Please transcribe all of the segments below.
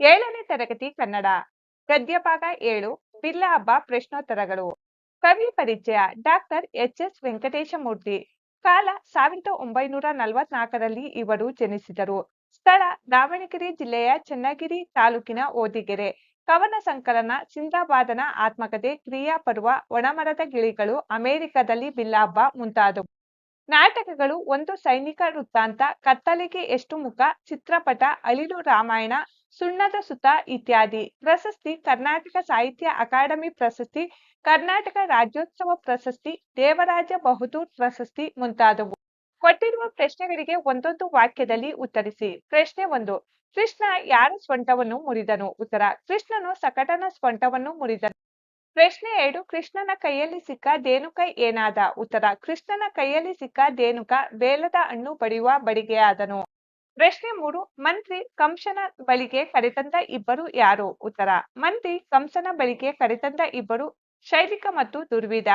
ಏಳನೇ ತರಗತಿ ಕನ್ನಡ, ಗದ್ಯಭಾಗ ಏಳು ಬಿಲ್ಲ ಹಬ್ಬ ಪ್ರಶ್ನೋತ್ತರಗಳು. ಕವಿ ಪರಿಚಯ ಡಾಕ್ಟರ್ ಎಚ್ ಎಸ್ ವೆಂಕಟೇಶಮೂರ್ತಿ. ಕಾಲ ಸಾವಿರದ ಒಂಬೈನೂರ ನಲವತ್ನಾಲ್ಕರಲ್ಲಿ ಇವರು ಜನಿಸಿದರು. ಸ್ಥಳ ದಾವಣಗೆರೆ ಜಿಲ್ಲೆಯ ಚನ್ನಗಿರಿ ತಾಲೂಕಿನ ಓದಿಗೆರೆ. ಕವನ ಸಂಕಲನ ಆತ್ಮಕತೆ ಆತ್ಮಕಥೆ ಕ್ರಿಯಾಪರ್ವ, ಒಣಮರದ ಗಿಳಿಗಳು, ಅಮೆರಿಕದಲ್ಲಿ ಬಿಲ್ಲಾಬ್ಬ ಮುಂತಾದವು. ನಾಟಕಗಳು, ಒಂದು ಸೈನಿಕ ವೃತ್ತಾಂತ, ಕತ್ತಲಿಗೆ ಎಷ್ಟು ಮುಖ, ಚಿತ್ರಪಟ, ಅಳಿಲು ರಾಮಾಯಣ ಸುಣ್ಣದ ಸುತ ಇತ್ಯಾದಿ. ಪ್ರಶಸ್ತಿ ಕರ್ನಾಟಕ ಸಾಹಿತ್ಯ ಅಕಾಡೆಮಿ ಪ್ರಶಸ್ತಿ, ಕರ್ನಾಟಕ ರಾಜ್ಯೋತ್ಸವ ಪ್ರಶಸ್ತಿ, ದೇವರಾಜ ಬಹದ್ದೂರ್ ಪ್ರಶಸ್ತಿ ಮುಂತಾದವು. ಕೊಟ್ಟಿರುವ ಪ್ರಶ್ನೆಗಳಿಗೆ ಒಂದೊಂದು ವಾಕ್ಯದಲ್ಲಿ ಉತ್ತರಿಸಿ. ಪ್ರಶ್ನೆ ಒಂದು, ಕೃಷ್ಣ ಯಾರ ಸ್ವಂಟವನ್ನು ಮುರಿದನು? ಉತ್ತರ, ಕೃಷ್ಣನು ಸಕಟನ ಸ್ವಂಟವನ್ನು ಮುರಿದನು. ಪ್ರಶ್ನೆ ಎರಡು, ಕೃಷ್ಣನ ಕೈಯಲ್ಲಿ ಸಿಕ್ಕ ದೇನುಕ ಏನಾದ? ಉತ್ತರ, ಕೃಷ್ಣನ ಕೈಯಲ್ಲಿ ಸಿಕ್ಕ ದೇನುಕ ವೇಲದ ಹಣ್ಣು ಬಡಿಯುವ ಬಡಿಗೆಯಾದನು. ಪ್ರಶ್ನೆ ಮೂರು, ಮಂತ್ರಿ ಕಂಸನ ಬಳಿಗೆ ಕರೆತಂದ ಇಬ್ಬರು ಯಾರು? ಉತ್ತರ, ಮಂತ್ರಿ ಕಂಸನ ಬಳಿಗೆ ಕರೆತಂದ ಇಬ್ಬರು ಶೈಲಿಕ ಮತ್ತು ದುರ್ವಿಧ.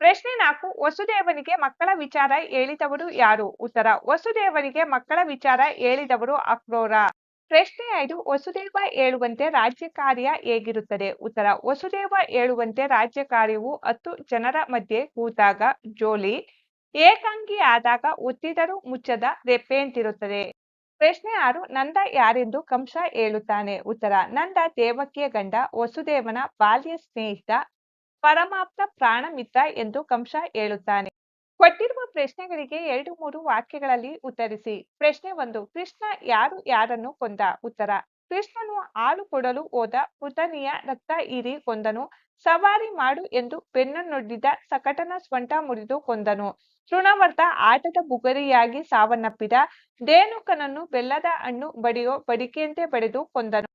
ಪ್ರಶ್ನೆ ನಾಲ್ಕು, ವಸುದೇವನಿಗೆ ಮಕ್ಕಳ ವಿಚಾರ ಹೇಳಿದವರು ಯಾರು? ಉತ್ತರ, ವಸುದೇವನಿಗೆ ಮಕ್ಕಳ ವಿಚಾರ ಹೇಳಿದವರು ಅಕ್ರೋರ ಪ್ರಶ್ನೆ ಐದು, ವಸುದೇವ ಹೇಳುವಂತೆ ರಾಜ್ಯ ಕಾರ್ಯ ಹೇಗಿರುತ್ತದೆ? ಉತ್ತರ, ವಸುದೇವ ಹೇಳುವಂತೆ ರಾಜ್ಯ ಕಾರ್ಯವು ಹತ್ತು ಜನರ ಮಧ್ಯೆ ಕೂತಾಗ, ಜೋಲಿ ಏಕಾಂಗಿ ಆದಾಗ ಒತ್ತಿದರೂ ಮುಚ್ಚದ ರೆಪ್ಪೆಯಂತಿರುತ್ತದೆ. ಪ್ರಶ್ನೆ ಆರು, ನಂದ ಯಾರೆಂದು ಕಂಸ ಹೇಳುತ್ತಾನೆ. ಉತ್ತರ, ನಂದ ದೇವಕಿಯ ಗಂಡ ವಸುದೇವನ ಬಾಲ್ಯ ಸ್ನೇಹಿತ ಪರಮಾಪ್ತ ಪ್ರಾಣ ಮಿತ್ರ ಎಂದು ಕಂಸ ಹೇಳುತ್ತಾನೆ. ಕೊಟ್ಟಿರುವ ಪ್ರಶ್ನೆಗಳಿಗೆ ಎರಡು ಮೂರು ವಾಕ್ಯಗಳಲ್ಲಿ ಉತ್ತರಿಸಿ. ಪ್ರಶ್ನೆ ಒಂದು, ಕೃಷ್ಣ ಯಾರು, ಯಾರನ್ನು ಕೊಂದ? ಉತ್ತರ, ಕೃಷ್ಣನು ಹಾಲು ಕೊಡಲು ಹೋದ ಪುತನಿಯ ರಕ್ತ ಹೀರಿ ಕೊಂದನು. ಸವಾರಿ ಮಾಡು ಎಂದು ಬೆನ್ನನ್ನೊಡ್ಡಿದ ಸಕಟನ ಸ್ವಂಟ ಮುರಿದು ಕೊಂದನು. ತೃಣವರ್ತ ಆಟದ ಬುಗರಿಯಾಗಿ ಸಾವನ್ನಪ್ಪಿದ ದೇನುಕನನ್ನು ಬೆಲ್ಲದ ಹಣ್ಣು ಬಡಿಯೋ ಬಡಿಕೆಯಂತೆ ಬಡಿದು ಕೊಂದನು.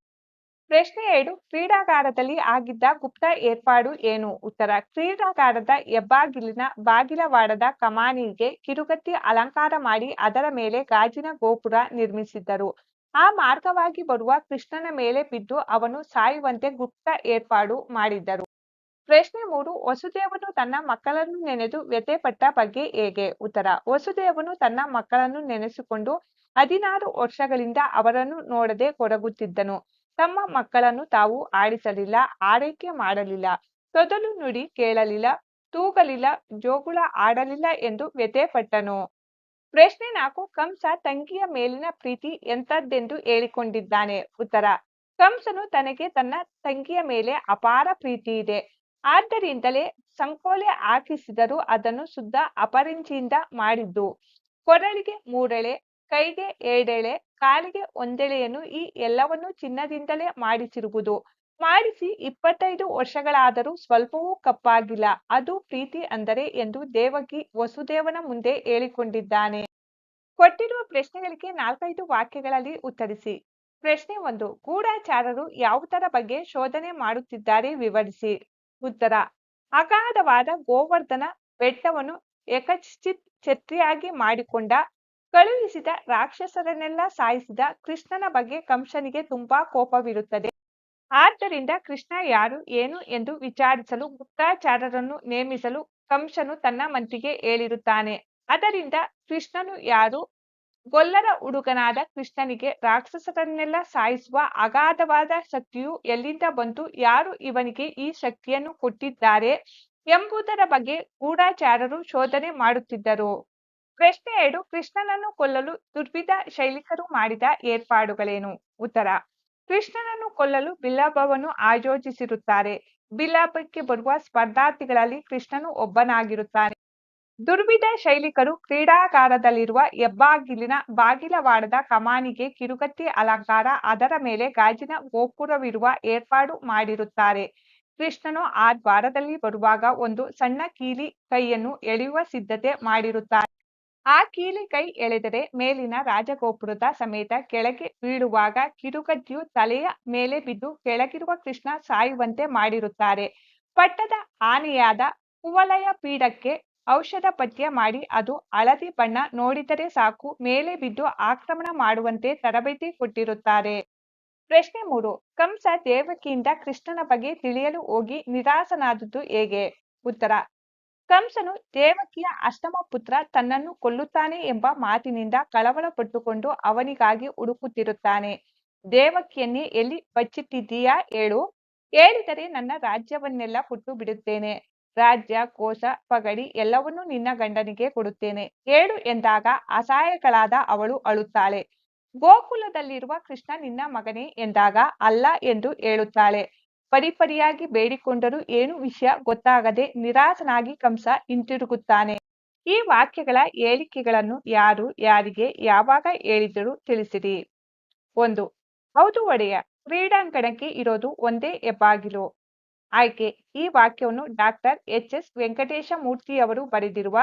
ಪ್ರಶ್ನೆ ಎರಡು, ಕ್ರೀಡಾಗಾರದಲ್ಲಿ ಆಗಿದ್ದ ಗುಪ್ತ ಏರ್ಪಾಡು ಏನು? ಉತ್ತರ, ಕ್ರೀಡಾಗಾರದ ಹೆಬ್ಬಾಗಿಲಿನ ಬಾಗಿಲವಾಡದ ಕಮಾನಿಗೆ ಕಿರುಗತ್ತಿ ಅಲಂಕಾರ ಮಾಡಿ ಅದರ ಮೇಲೆ ಗಾಜಿನ ಗೋಪುರ ನಿರ್ಮಿಸಿದ್ದರು. ಆ ಮಾರ್ಗವಾಗಿ ಬರುವ ಕೃಷ್ಣನ ಮೇಲೆ ಬಿದ್ದು ಅವನು ಸಾಯುವಂತೆ ಗುಪ್ತ ಏರ್ಪಾಡು ಮಾಡಿದ್ದರು. ಪ್ರಶ್ನೆ ಮೂರು, ವಸುದೇವನು ತನ್ನ ಮಕ್ಕಳನ್ನು ನೆನೆದು ವ್ಯಥೆಪಟ್ಟ ಬಗ್ಗೆ ಹೇಗೆ? ಉತ್ತರ, ವಸುದೇವನು ತನ್ನ ಮಕ್ಕಳನ್ನು ನೆನೆಸಿಕೊಂಡು ಹದಿನಾರು ವರ್ಷಗಳಿಂದ ಅವರನ್ನು ನೋಡದೆ ಕೊರಗುತ್ತಿದ್ದನು. ತಮ್ಮ ಮಕ್ಕಳನ್ನು ತಾವು ಆಡಿಸಲಿಲ್ಲ, ಆರೈಕೆ ಮಾಡಲಿಲ್ಲ, ತೊದಲು ನುಡಿ ಕೇಳಲಿಲ್ಲ, ತೂಗಲಿಲ್ಲ, ಜೋಗುಳ ಆಡಲಿಲ್ಲ ಎಂದು ವ್ಯಥೆಪಟ್ಟನು. ಪ್ರಶ್ನೆ ನಾಲ್ಕು, ಕಂಸ ತಂಗಿಯ ಮೇಲಿನ ಪ್ರೀತಿ ಎಂಥದ್ದೆಂದು ಹೇಳಿಕೊಂಡಿದ್ದಾನೆ? ಉತ್ತರ, ಕಂಸನು ತನಗೆ ತನ್ನ ತಂಗಿಯ ಮೇಲೆ ಅಪಾರ ಪ್ರೀತಿ ಇದೆ. ಆದ್ದರಿಂದಲೇ ಸಂಕೋಲೆ ಹಾಕಿಸಿದರೂ ಅದನ್ನು ಶುದ್ಧ ಅಪರಿಂಚಿಯಿಂದ ಮಾಡಿದ್ದು. ಕೊರಳಿಗೆ ಮೂರೆಳೆ ಕೈಗೆ ಎರಡೆಳೆ, ಕಾಲಿಗೆ ಒಂದೆಳೆಯನ್ನು ಈ ಎಲ್ಲವನ್ನು ಚಿನ್ನದಿಂದಲೇ ಮಾಡಿಸಿರುವುದು. ಮಾಡಿಸಿ ಇಪ್ಪತ್ತೈದು ವರ್ಷಗಳಾದರೂ ಸ್ವಲ್ಪವೂ ಕಪ್ಪಾಗಿಲ್ಲ. ಅದು ಪ್ರೀತಿ ಅಂದರೆ ಎಂದು ದೇವಕಿ ವಸುದೇವನ ಮುಂದೆ ಹೇಳಿಕೊಂಡಿದ್ದಾನೆ. ಕೊಟ್ಟಿರುವ ಪ್ರಶ್ನೆಗಳಿಗೆ ನಾಲ್ಕೈದು ವಾಕ್ಯಗಳಲ್ಲಿ ಉತ್ತರಿಸಿ. ಪ್ರಶ್ನೆ ಒಂದು, ಗೂಢಚಾರರು ಯಾವುದರ ಬಗ್ಗೆ ಶೋಧನೆ ಮಾಡುತ್ತಿದ್ದಾರೆ ವಿವರಿಸಿ. ಉತ್ತರ. ಅಗಾಧವಾದ ಗೋವರ್ಧನ ಬೆಟ್ಟವನ್ನು ಏಕಚಿತ್ ಛತ್ರಿಯಾಗಿ ಮಾಡಿಕೊಂಡ, ಕಳುಹಿಸಿದ ರಾಕ್ಷಸರನ್ನೆಲ್ಲ ಸಾಯಿಸಿದ ಕೃಷ್ಣನ ಬಗ್ಗೆ ಕಂಸನಿಗೆ ತುಂಬಾ ಕೋಪವಿರುತ್ತದೆ. ಆದ್ದರಿಂದ ಕೃಷ್ಣ ಯಾರು, ಏನು ಎಂದು ವಿಚಾರಿಸಲು ಗುಪ್ತಾಚಾರರನ್ನು ನೇಮಿಸಲು ಕಂಸನು ತನ್ನ ಮಂತ್ರಿಗೆ ಹೇಳಿರುತ್ತಾನೆ. ಅದರಿಂದ ಕೃಷ್ಣನು ಯಾರು ಗೊಲ್ಲರ ಹುಡುಗನಾದ ಕೃಷ್ಣನಿಗೆ ರಾಕ್ಷಸರನ್ನೆಲ್ಲ ಸಾಯಿಸುವ ಅಗಾಧವಾದ ಶಕ್ತಿಯು ಎಲ್ಲಿಂದ ಬಂತು, ಯಾರು ಇವನಿಗೆ ಈ ಶಕ್ತಿಯನ್ನು ಕೊಟ್ಟಿದ್ದಾರೆ ಎಂಬುದರ ಬಗ್ಗೆ ಗೂಢಾಚಾರರು ಶೋಧನೆ ಮಾಡುತ್ತಿದ್ದರು. ಪ್ರಶ್ನೆ ಎರಡು, ಕೃಷ್ಣನನ್ನು ಕೊಲ್ಲಲು ದುರ್ವಿಧ ಶೈಲಿಕರು ಮಾಡಿದ ಏರ್ಪಾಡುಗಳೇನು? ಉತ್ತರ, ಕೃಷ್ಣನನ್ನು ಕೊಲ್ಲಲು ಬಿಲ್ಲಬವನ್ನು ಆಯೋಜಿಸಿರುತ್ತಾರೆ. ಬಿಲ್ಲಬಕ್ಕೆ ಬರುವ ಸ್ಪರ್ಧಾರ್ಥಿಗಳಲ್ಲಿ ಕೃಷ್ಣನು ಒಬ್ಬನಾಗಿರುತ್ತಾನೆ. ದುರ್ವಿಧ ಶೈಲಿಕರು ಕ್ರೀಡಾಕಾರದಲ್ಲಿರುವ ಹೆಬ್ಬಾಗಿಲಿನ ಬಾಗಿಲವಾಡದ ಕಮಾನಿಗೆ ಕಿರುಗತ್ತಿ ಅಲಂಕಾರ, ಅದರ ಮೇಲೆ ಗಾಜಿನ ಗೋಪುರವಿರುವ ಏರ್ಪಾಡು ಮಾಡಿರುತ್ತಾರೆ. ಕೃಷ್ಣನು ಆ ದ್ವಾರದಲ್ಲಿ ಬರುವಾಗ ಒಂದು ಸಣ್ಣ ಕೀಲಿ ಕೈಯನ್ನು ಎಳೆಯುವ ಸಿದ್ಧತೆ ಮಾಡಿರುತ್ತಾರೆ. ಆ ಕೀಲಿ ಕೈ ಎಳೆದರೆ ಮೇಲಿನ ರಾಜಗೋಪುರದ ಸಮೇತ ಕೆಳಗೆ ಬೀಳುವಾಗ ಕಿರುಗದ್ದಿಯು ತಲೆಯ ಮೇಲೆ ಬಿದ್ದು ಕೆಳಗಿರುವ ಕೃಷ್ಣ ಸಾಯುವಂತೆ ಮಾಡಿರುತ್ತಾರೆ. ಪಟ್ಟದ ಆನೆಯಾದ ಕುವಲಯ ಪೀಠಕ್ಕೆ ಔಷಧ ಪಥ್ಯ ಮಾಡಿ ಅದು ಹಳದಿ ಬಣ್ಣ ನೋಡಿದರೆ ಸಾಕು, ಮೇಲೆ ಬಿದ್ದು ಆಕ್ರಮಣ ಮಾಡುವಂತೆ ತರಬೇತಿ ಕೊಟ್ಟಿರುತ್ತಾರೆ. ಪ್ರಶ್ನೆ ಮೂರು, ಕಂಸ ದೇವಕಿಯಿಂದ ಕೃಷ್ಣನ ಬಗ್ಗೆ ತಿಳಿಯಲು ಹೋಗಿ ನಿರಾಸನಾದದ್ದು ಹೇಗೆ? ಉತ್ತರ, ಕಂಸನು ದೇವಕಿಯ ಅಷ್ಟಮ ಪುತ್ರ ತನ್ನನ್ನು ಕೊಲ್ಲುತ್ತಾನೆ ಎಂಬ ಮಾತಿನಿಂದ ಕಳವಳ ಪಟ್ಟುಕೊಂಡು ಅವನಿಗಾಗಿ ಹುಡುಕುತ್ತಿರುತ್ತಾನೆ. ದೇವಕಿಯನ್ನೇ ಎಲ್ಲಿ ಬಚ್ಚಿಟ್ಟಿದ್ದೀಯಾ ಹೇಳು? ಹೇಳಿದರೆ ನನ್ನ ರಾಜ್ಯವನ್ನೆಲ್ಲ ಕೊಟ್ಟು ಬಿಡುತ್ತೇನೆ. ರಾಜ್ಯ, ಕೋಶ, ಪಗಡಿ ಎಲ್ಲವನ್ನೂ ನಿನ್ನ ಗಂಡನಿಗೆ ಕೊಡುತ್ತೇನೆ. ಹೇಳು ಎಂದಾಗ ಅಸಹಾಯಕಳಾದ ಅವಳು ಅಳುತ್ತಾಳೆ. ಗೋಕುಲದಲ್ಲಿರುವ ಕೃಷ್ಣ ನಿನ್ನ ಮಗನೇ ಎಂದಾಗ ಅಲ್ಲ ಎಂದು ಹೇಳುತ್ತಾಳೆ. ಪರಿಪರಿಯಾಗಿ ಬೇಡಿಕೊಂಡರೂ ಏನು ವಿಷಯ ಗೊತ್ತಾಗದೆ ನಿರಾಸನಾಗಿ ಕಂಸ ಹಿಂತಿರುಗುತ್ತಾನೆ. ಈ ವಾಕ್ಯಗಳ ಹೇಳಿಕೆಗಳನ್ನು ಯಾರು ಯಾರಿಗೆ ಯಾವಾಗ ಹೇಳಿದರು ತಿಳಿಸಿರಿ. ಒಂದು, ಹೌದು ಒಡೆಯ, ಕ್ರೀಡಾಂಗಣಕ್ಕೆ ಇರೋದು ಒಂದೇ ಹೆಬ್ಬಾಗಿಲು. ಆಯ್ಕೆ. ಈ ವಾಕ್ಯವನ್ನು ಡಾಕ್ಟರ್ ಎಚ್ ಎಸ್ ವೆಂಕಟೇಶ ಮೂರ್ತಿಯವರು ಬರೆದಿರುವ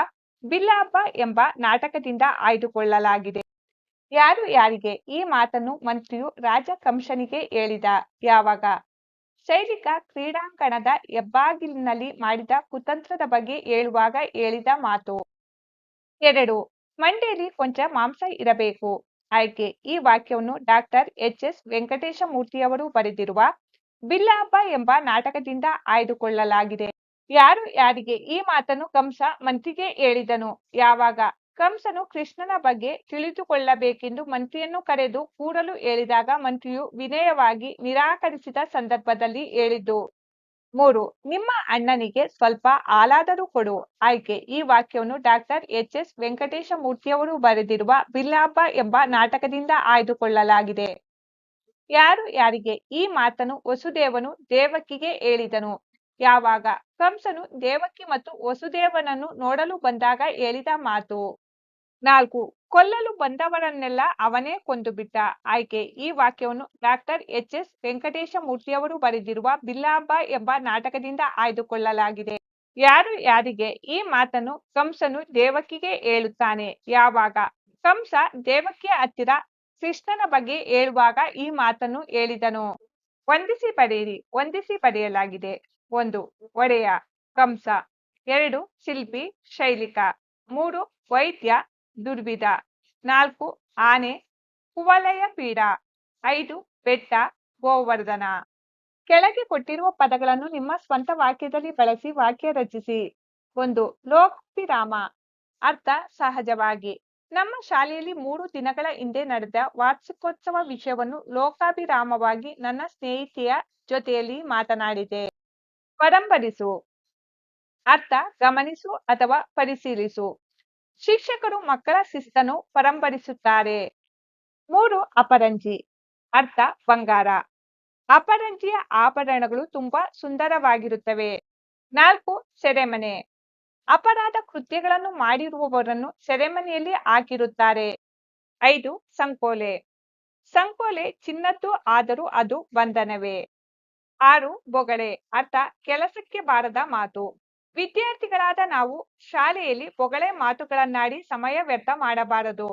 ಬಿಲ್ಲಾಪ ಎಂಬ ನಾಟಕದಿಂದ ಆಯ್ದುಕೊಳ್ಳಲಾಗಿದೆ. ಯಾರು ಯಾರಿಗೆ ಈ ಮಾತನ್ನು ಮಂತ್ರಿಯು ರಾಜ ಕಂಶನಿಗೆ ಹೇಳಿದ? ಯಾವಾಗ? ಸೈನಿಕ ಕ್ರೀಡಾಂಗಣದ ಹೆಬ್ಬಾಗಿಲಿನಲ್ಲಿ ಮಾಡಿದ ಕುತಂತ್ರದ ಬಗ್ಗೆ ಹೇಳುವಾಗ ಹೇಳಿದ ಮಾತು. ಎರಡು. ಮಂಡೇಲಿ ಕೊಂಚ ಮಾಂಸ ಇರಬೇಕು. ಆಯ್ಕೆ. ಈ ವಾಕ್ಯವನ್ನು ಡಾಕ್ಟರ್ ಎಚ್ ಎಸ್ ವೆಂಕಟೇಶ ಮೂರ್ತಿಯವರು ಬರೆದಿರುವ ಬಿಲ್ಲಾಪ ಎಂಬ ನಾಟಕದಿಂದ ಆಯ್ದುಕೊಳ್ಳಲಾಗಿದೆ. ಯಾರು ಯಾರಿಗೆ ಈ ಮಾತನ್ನು ಕಂಸ ಮಂತ್ರಿಗೆ ಹೇಳಿದನು? ಯಾವಾಗ? ಕಂಸನು ಕೃಷ್ಣನ ಬಗ್ಗೆ ತಿಳಿದುಕೊಳ್ಳಬೇಕೆಂದು ಮಂತ್ರಿಯನ್ನು ಕರೆದು ಕೂಡಲು ಹೇಳಿದಾಗ ಮಂತ್ರಿಯು ವಿನಯವಾಗಿ ನಿರಾಕರಿಸಿದ ಸಂದರ್ಭದಲ್ಲಿ ಹೇಳಿದ್ದು, ಮೂರು, ನಿಮ್ಮ ಅಣ್ಣನಿಗೆ ಸ್ವಲ್ಪ ಹಾಲಾದರೂ ಕೊಡು. ಆಯ್ಕೆ, ಈ ವಾಕ್ಯವನ್ನು ಡಾಕ್ಟರ್ ಎಚ್ ಎಸ್ ವೆಂಕಟೇಶ ಮೂರ್ತಿಯವರು ಬರೆದಿರುವ ಬಿಲ್ಲಾಪ ಎಂಬ ನಾಟಕದಿಂದ ಆಯ್ದುಕೊಳ್ಳಲಾಗಿದೆ. ಯಾರು ಯಾರಿಗೆ? ಈ ಮಾತನ್ನು ವಸುದೇವನು ದೇವಕಿಗೆ ಹೇಳಿದನು. ಯಾವಾಗ? ಕಂಸನು ದೇವಕಿ ಮತ್ತು ವಸುದೇವನನ್ನು ನೋಡಲು ಬಂದಾಗ ಹೇಳಿದ ಮಾತು. ನಾಲ್ಕು, ಕೊಲ್ಲಲು ಬಂದವರನ್ನೆಲ್ಲ ಅವನೇ ಕೊಂದು ಬಿಟ್ಟ ಆಯ್ಕೆ, ಈ ವಾಕ್ಯವನ್ನು ಡಾಕ್ಟರ್ ಎಚ್. ಎಸ್. ವೆಂಕಟೇಶ ಮೂರ್ತಿಯವರು ಬರೆದಿರುವ ಬಿಲ್ಲಾಬ್ಬ ಎಂಬ ನಾಟಕದಿಂದ ಆಯ್ದುಕೊಳ್ಳಲಾಗಿದೆ. ಯಾರು ಯಾರಿಗೆ? ಈ ಮಾತನ್ನು ಕಂಸನು ದೇವಕಿಗೆ ಹೇಳುತ್ತಾನೆ. ಯಾವಾಗ? ಕಂಸ ದೇವಕಿಯ ಹತ್ತಿರ ಕೃಷ್ಣನ ಬಗ್ಗೆ ಹೇಳುವಾಗ ಈ ಮಾತನ್ನು ಹೇಳಿದನು. ವಂದಿಸಿ ಪಡೆಯಿರಿ, ವಂದಿಸಿ ಪಡೆಯಲಾಗಿದೆ. ಒಂದು, ಒಡೆಯ, ಕಂಸ. ಎರಡು, ಶಿಲ್ಪಿ, ಶೈಲಿಕ. ಮೂರು, ವೈದ್ಯ, ದುರ್ವಿಧ. ನಾಲ್ಕು, ಆನೆ, ಕುವಲಯ ಪೀಡ. ಐದು, ಬೆಟ್ಟ, ಗೋವರ್ಧನ. ಕೆಳಗೆ ಕೊಟ್ಟಿರುವ ಪದಗಳನ್ನು ನಿಮ್ಮ ಸ್ವಂತ ವಾಕ್ಯದಲ್ಲಿ ಬಳಸಿ ವಾಕ್ಯ ರಚಿಸಿ. ಒಂದು ಲೋಕಿರಾಮ ಅರ್ಥ ಸಹಜವಾಗಿ. ನಮ್ಮ ಶಾಲೆಯಲ್ಲಿ ಮೂರು ದಿನಗಳ ಹಿಂದೆ ನಡೆದ ವಾರ್ಷಿಕೋತ್ಸವ ವಿಷಯವನ್ನು ಲೋಕಾಭಿರಾಮವಾಗಿ ನನ್ನ ಸ್ನೇಹಿತೆಯ ಜೊತೆಯಲ್ಲಿ ಮಾತನಾಡಿದೆ. ಪರಂಪರಿಸು, ಅರ್ಥ ಗಮನಿಸು ಅಥವಾ ಪರಿಶೀಲಿಸು. ಶಿಕ್ಷಕರು ಮಕ್ಕಳ ಶಿಸ್ತನ್ನು ಪರಂಪರಿಸುತ್ತಾರೆ. ಮೂರು, ಅಪರಂಜಿ, ಅರ್ಥ ಬಂಗಾರ. ಅಪರಂಜಿಯ ಆಭರಣಗಳು ತುಂಬಾ ಸುಂದರವಾಗಿರುತ್ತವೆ. ನಾಲ್ಕು, ಸೆರೆಮನೆ. ಅಪರಾಧ ಕೃತ್ಯಗಳನ್ನು ಮಾಡಿರುವವರನ್ನು ಸೆರೆಮನೆಯಲ್ಲಿ ಹಾಕಿರುತ್ತಾರೆ. ಐದು, ಸಂಕೋಲೆ. ಸಂಕೋಲೆ ಚಿನ್ನದ್ದು ಆದರೂ ಅದು ಬಂಧನವೇ. ಆರು ಬೊಗಳೆ ಅರ್ಥ, ಕೆಲಸಕ್ಕೆ ಬಾರದ ಮಾತು. ವಿದ್ಯಾರ್ಥಿಗಳಾದ ನಾವು ಶಾಲೆಯಲ್ಲಿ ಬೊಗಳೆ ಮಾತುಗಳನ್ನಾಡಿ ಸಮಯ ವ್ಯರ್ಥ ಮಾಡಬಾರದು.